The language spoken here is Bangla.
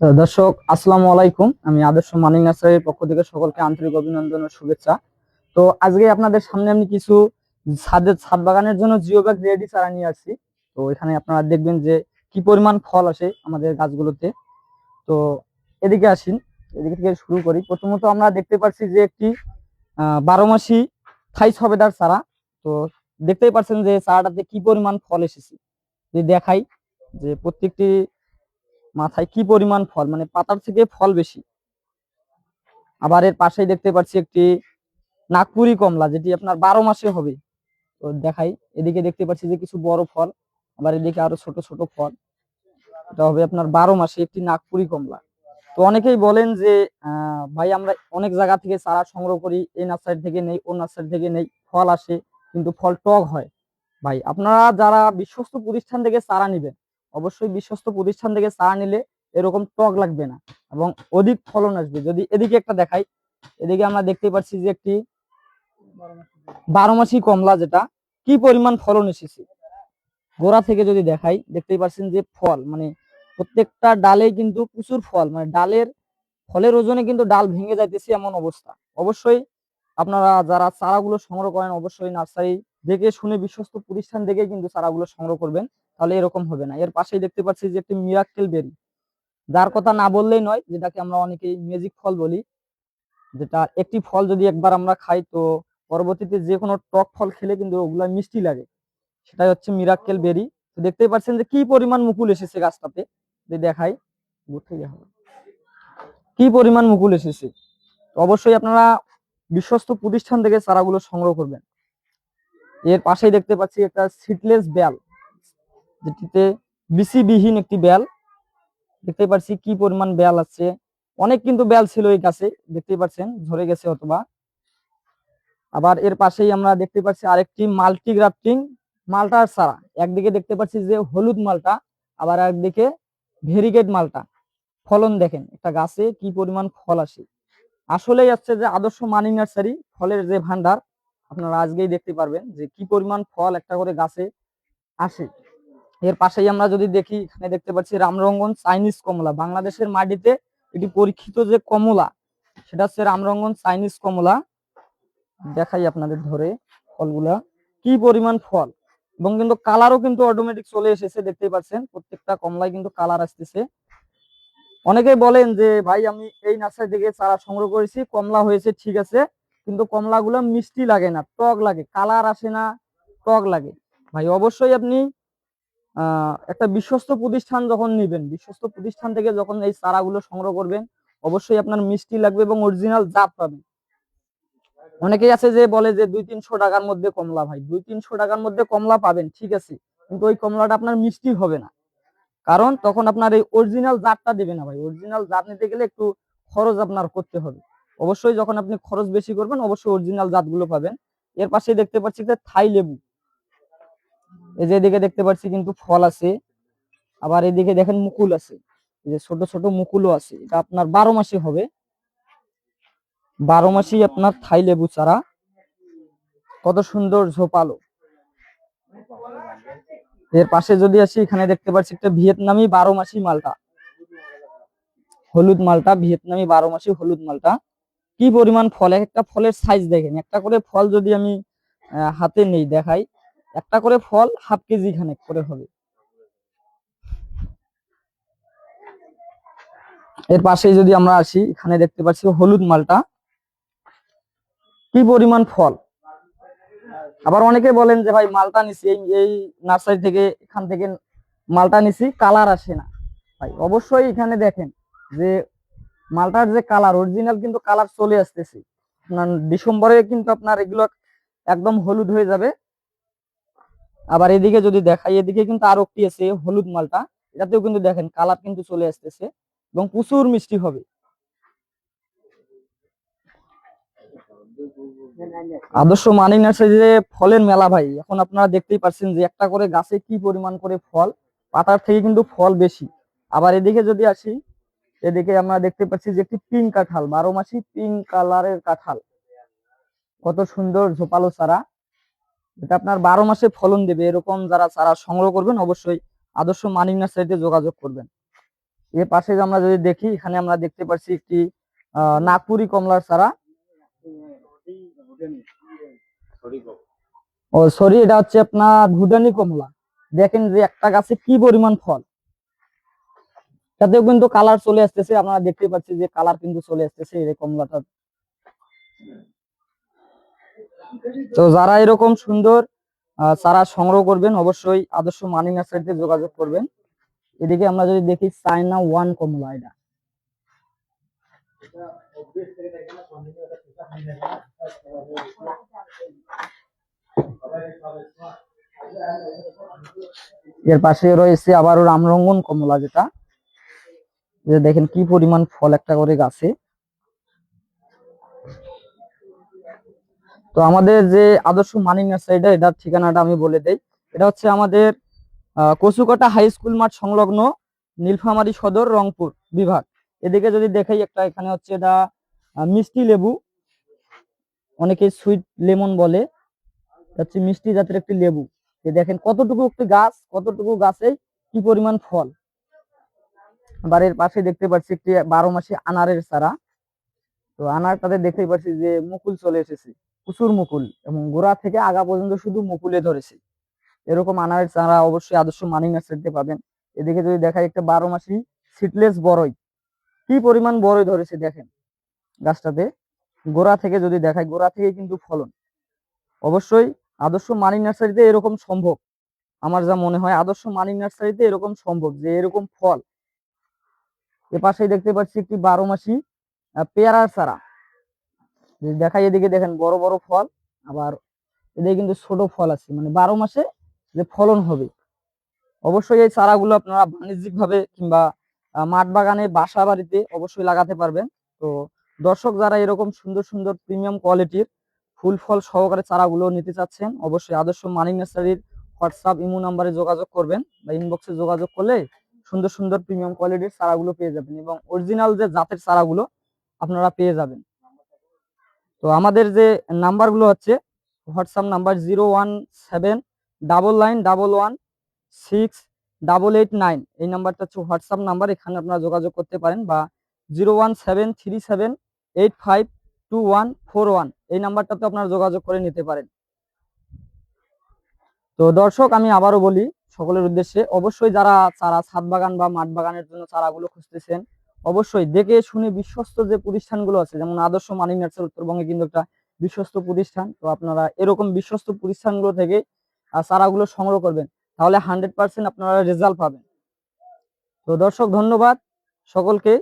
দর্শক, আসসালামু আলাইকুম। আমি আদর্শ মানিক নার্সারির পক্ষ থেকে সকলকে আন্তরিক অভিনন্দন ও শুভেচ্ছা। তো আজকে আপনাদের সামনে আমি কিছু ছাদের, ছাদ বাগানের জন্য জিও ব্যাগ রেডি চারা নিয়ে আসছি। তো এখানে আপনারা দেখবেন যে কি পরিমাণ ফল আসে আমাদের গাছগুলোতে। তো এদিকে আসিন, এদিকে থেকে শুরু করি। প্রথমত আমরা দেখতে পাচ্ছি যে একটি বারো মাসি থাই সবেদার চারা। তো দেখতেই পাচ্ছেন যে চারাটাতে কি পরিমাণ ফল এসেছে। যদি দেখাই যে প্রত্যেকটি মাথায় কি পরিমাণ ফল? মানে পাতার থেকে ফল বেশি। আবার এর পাশেই দেখতে পাচ্ছি একটি নাগপুরি কমলা, যেটি আপনার বারো মাসে হবে। তো দেখাই, এদিকে দেখতে পাচ্ছি যে কিছু বড় ফল, আবার এদিকে আরও ছোট ছোট ফল। এটা হবে আপনার বারো মাসে একটি নাগপুরি কমলা। তো অনেকেই বলেন যে ভাই আমরা অনেক জায়গা থেকে চারা সংগ্রহ করি, এই নার্সারি থেকে নেই, ও নার্সারি থেকে নেই, ফল আসে, কিন্তু ফল টক হয়। ভাই, আপনারা যারা বিশ্বস্ত প্রতিষ্ঠান থেকে চারা নিবেন অবশ্যই বিশ্বস্ত প্রতিষ্ঠান থেকে চা নিলে এরকম টক লাগবে না এবং অধিক ফলন আসবে। যদি এদিকে একটা দেখাই, এদিকে আমরা দেখতে পাচ্ছি যে একটি বারো মাসি কমলা যেটা, কি পরিমাণ ফলন এসেছে? গোড়া থেকে যদি দেখাই, দেখতেই পাচ্ছেন যে ফল মানে প্রত্যেকটা ডালে কিন্তু প্রচুর ফল মানে ডালের, ফলের ওজনে কিন্তু ডাল ভেঙে যাইতেছে এমন অবস্থা। অবশ্যই আপনারা যারা চারাগুলো সংগ্রহ করেন, অবশ্যই নার্সারি দেখে শুনে বিশ্বস্ত প্রতিষ্ঠান দেখে কিন্তু চারাগুলো সংগ্রহ করবেন। তাহলে এরকম হবে না। এর পাশেই দেখতে পাচ্ছি যে একটি মিরাক্কেল বেরি যার কথা না বললেই নয়, যেটাকে আমরা অনেকেই ম্যাজিক ফল বলি, যেটা একটি ফল যদি একবার আমরা খাই, তো পরবর্তীতে যে কোনো টক ফল খেলে কিন্তু ওগুলা মিষ্টি লাগে। সেটাই হচ্ছে মিরাক্কেল বেরি তো দেখতেই পাচ্ছেন যে কি পরিমাণ মুকুল এসেছে গাছটাতে। যদি দেখাই কি পরিমাণ মুকুল এসেছে? অবশ্যই আপনারা বিশ্বস্ত প্রতিষ্ঠান থেকে চারাগুলো সংগ্রহ করবেন। এর পাশেই দেখতে পাচ্ছি একটা সিটলেস বেল। যেটিতে বিসিবিহীন একটি বেল। দেখতে পাচ্ছি কি পরিমাণ বেল আছে। অনেক কিন্তু বেল ছিল এই গাছে দেখতে পাচ্ছেন, ঝরে গেছে অথবা। আবার এর পাশেই আমরা দেখতে পাচ্ছি আরেকটি মাল্টি গ্রাফটিং মালটার চারা একদিকে দেখতে পাচ্ছি যে হলুদ মালটা, আবার একদিকে ভেরিগেট মালটা। ফলন দেখেন, একটা গাছে কি পরিমাণ ফল আসে। আসলেই হচ্ছে যে আদর্শ মানি নার্সারি, ফলের যে ভান্ডার আপনারা আজকেই দেখতে পারবেন যে কি পরিমাণ ফল একটা করে গাছে আসে। এর পাশেই আমরা যদি দেখি, এখানে দেখতে পাচ্ছি রামরঙ্গন চাইনিজ কমলা। বাংলাদেশের মাটিতে এটি পরীক্ষিত যে কমলা, সেটা হচ্ছে রামরঙ্গন চাইনিজ কমলা। দেখাই আপনাদের ধরে ফলগুলা। কি পরিমাণ ফল? এবং কিন্তু কালারও কিন্তু অটোমেটিক চলে এসেছে, দেখতেই পাচ্ছেন। প্রত্যেকটা কমলায় কিন্তু কালার আসতেছে। অনেকেই বলেন যে, ভাই, আমি এই নার্সারি থেকে চারা সংগ্রহ করেছি, কমলা হয়েছে, ঠিক আছে। কিন্তু কমলাগুলো মিষ্টি লাগে না, টক লাগে। কালার আসে না, টক লাগে। ভাই, অবশ্যই আপনি একটা বিশ্বস্ত প্রতিষ্ঠান যখন নিবেন, বিশ্বস্ত প্রতিষ্ঠান থেকে যখন এই চারাগুলো সংগ্রহ করবেন, অবশ্যই আপনার মিষ্টি লাগবে এবং অরিজিনাল জাত পাবেন। অনেকেই আছে যে বলে যে দুই তিনশো টাকার মধ্যে কমলা ভাই, দুই তিনশো টাকার মধ্যে কমলা পাবেন, ঠিক আছে, কিন্তু ওই কমলাটা আপনার মিষ্টি হবে না। কারণ তখন আপনার এই অরিজিনাল জাতটা দেবে না ভাই অরিজিনাল জাত নিতে গেলে একটু খরচ আপনার করতে হবে। অবশ্যই যখন আপনি খরচ বেশি করবেন, অবশ্যই অরিজিনাল জাতগুলো পাবেন। এর পাশে দেখতে পাচ্ছি যে থাই লেবু। এই যে এদিকে দেখতে পাচ্ছি কিন্তু ফল আছে, আবার এদিকে দেখেন মুকুল আছে। এই যে ছোট ছোট মুকুলও আছে, এটা আপনার বারো মাসে হবে। বারো মাসেই আপনার থাই লেবু চারা। কত সুন্দর ঝোপালো এর পাশে যদি আসি, এখানে দেখতে পাচ্ছি একটা ভিয়েতনামি বারো মাসি মালটা। হলুদ মালটা, ভিয়েতনামি বারো মাসি হলুদ মালটা। কি পরিমাণ ফল একটা ফলের সাইজ দেখেন। একটা করে ফল যদি আমি হাতে নেই, দেখাই। একটা করে ফল হাফ কেজি খানেক করে হবে। এর পাশে যদি আমরা আসি, এখানে দেখতে পাচ্ছি হলুদ মালটা। কি পরিমাণ ফল? আবার অনেকে বলেন যে, ভাই, মালটা নিছি, এই এই নার্সারি থেকে, এখান থেকে মালটা নিছি, কালার আসে না। ভাই, অবশ্যই এখানে দেখেন যে, মালটার যে কালার, অরিজিনাল কিন্তু কালার চলে আসতেছে। আপনার ডিসেম্বরে কিন্তু আপনার এগুলো একদম হলুদ হয়ে যাবে। আবার এদিকে যদি দেখাই, এদিকে কিন্তু আরও একটি আছে, হলুদ মালটা। এটাতেও কিন্তু দেখেন কালার কিন্তু চলে আসতেছে এবং প্রচুর মিষ্টি হবে। আদর্শ মানি নার্সারি যে ফলের মেলা ভাই, এখন আপনারা দেখতেই পাচ্ছেন যে একটা করে গাছে কি পরিমাণ করে ফল, পাতার থেকে কিন্তু ফল বেশি। আবার এদিকে যদি আসি, এদিকে আমরা দেখতে পাচ্ছি যে একটি পিঙ্ক কাঁঠাল, বারো মাসি পিঙ্ক কালারের কাঁঠাল। কত সুন্দর ঝোপালো চারা। এটা আপনার বারো মাসে ফলন দেবে। এরকম যারা চারা সংগ্রহ করবেন, অবশ্যই আদর্শ মানিক নার্সারিতে যোগাযোগ করবেন। এর পাশে আমরা যদি দেখি, এখানে আমরা দেখতে পাচ্ছি একটি নাগপুরি কমলার চারা। ও সরি এটা হচ্ছে আপনার ভুটানি কমলা। দেখেন যে একটা গাছে কি পরিমাণ ফল। তাতেও কিন্তু কালার চলে আসতেছে। আপনারা দেখতে পাচ্ছি যে কালার কিন্তু চলে আসতেছে এই কমলাটা তো যারা এরকম সুন্দর চারা সংগ্রহ করবেন, অবশ্যই আদর্শ মানি নার্সারিতে যোগাযোগ করবেন। এদিকে আমরা যদি দেখি, চায়না ওয়ান কমলা এটা। এর পাশে রয়েছে আবারও রামরঙ্গন কমলা যেটা। যে দেখেন, কি পরিমাণ ফল একটা করে গাছে। তো আমাদের যে আদর্শ মানি নার্সারিটা এটার ঠিকানাটা আমি বলে দেই। এটা হচ্ছে আমাদের কচুকাটা হাই স্কুল মাঠ সংলগ্ন নীলফামারী সদর, রংপুর বিভাগ। এদিকে যদি দেখাই একটা, এখানে হচ্ছে এটা মিষ্টি লেবু। অনেকে সুইট লেমন বলে। এটা হচ্ছে মিষ্টি জাতের একটি লেবু। এই দেখেন কতটুকু একটি গাছ, কতটুকু গাছে কি পরিমাণ ফল। বাড়ির পাশে দেখতে পাচ্ছি একটি বারো মাসে আনারের চারা। তো আনারটাতে দেখতেই পাচ্ছি যে মুকুল চলে এসেছে। প্রচুর মুকুল এবং গোড়া থেকে আগা পর্যন্ত শুধু মুকুলে ধরেছে। এরকম আনারের চারা অবশ্যই আদর্শ মানি নার্সারিতে পাবেন। এদিকে যদি দেখাই একটা বারো মাসি সিটলেস বড়ই কি পরিমাণ বড়ই ধরেছে দেখেন গাছটাতে। গোড়া থেকে যদি দেখায় গোড়া থেকে কিন্তু ফলন। অবশ্যই আদর্শ মানি নার্সারিতে এরকম সম্ভব। আমার যা মনে হয় আদর্শ মানি নার্সারিতে এরকম সম্ভব যে এরকম ফল। এ পাশেই দেখতে পাচ্ছি একটি বারো মাসি পেয়ারার চারা। দেখাই এদিকে দেখেন বড় বড় ফল, আবার এদিকে কিন্তু ছোট ফল আছে। মানে বারো মাসে যে ফলন হবে। অবশ্যই এই চারাগুলো আপনারা বাণিজ্যিক ভাবে কিংবা মাঠ বাগানে, বাসা বাড়িতে অবশ্যই লাগাতে পারবেন। তো দর্শক যারা এরকম সুন্দর সুন্দর প্রিমিয়াম কোয়ালিটির ফুল ফল সহকারে চারাগুলো নিতে চাচ্ছেন, অবশ্যই আদর্শ মানি নার্সারির হোয়াটসঅ্যাপ, ইমো নাম্বারে যোগাযোগ করবেন বা ইনবক্সে যোগাযোগ করলে সুন্দর সুন্দর প্রিমিয়াম কোয়ালিটির চারাগুলো পেয়ে যাবেন এবং অরিজিনাল যে জাতের চারাগুলো আপনারা পেয়ে যাবেন। তো আমাদের যে নাম্বারগুলো হচ্ছে WhatsApp number zero one seven double nine double one six double eight nine এই নাম্বারটা হচ্ছে হোয়াটসঅ্যাপ নাম্বার এখানে আপনারা যোগাযোগ করতে পারেন বা zero one seven three seven eight five two one four one এই নাম্বারটাতে আপনারা যোগাযোগ করে নিতে পারেন। তো দর্শক, আমি আবারও বলি, সকলের উদ্দেশ্যে, অবশ্যই যারা চারা ছাদ বাগান বা মাঠ বাগানের জন্য চারাগুলো খুঁজতেছেন অবশ্যই দেখে শুনে বিশ্বস্ত যে প্রতিষ্ঠানগুলো আছে, যেমন আদর্শ মানি নার্সার উত্তরবঙ্গে কিন্তু একটা বিশ্বস্ত প্রতিষ্ঠান। তো আপনারা এরকম বিশ্বস্ত প্রতিষ্ঠানগুলো থেকে চারাগুলো সংগ্রহ করবেন, তাহলে হান্ড্রেড পার্সেন্ট আপনারা রেজাল্ট পাবেন। তো দর্শক, ধন্যবাদ সকলকে।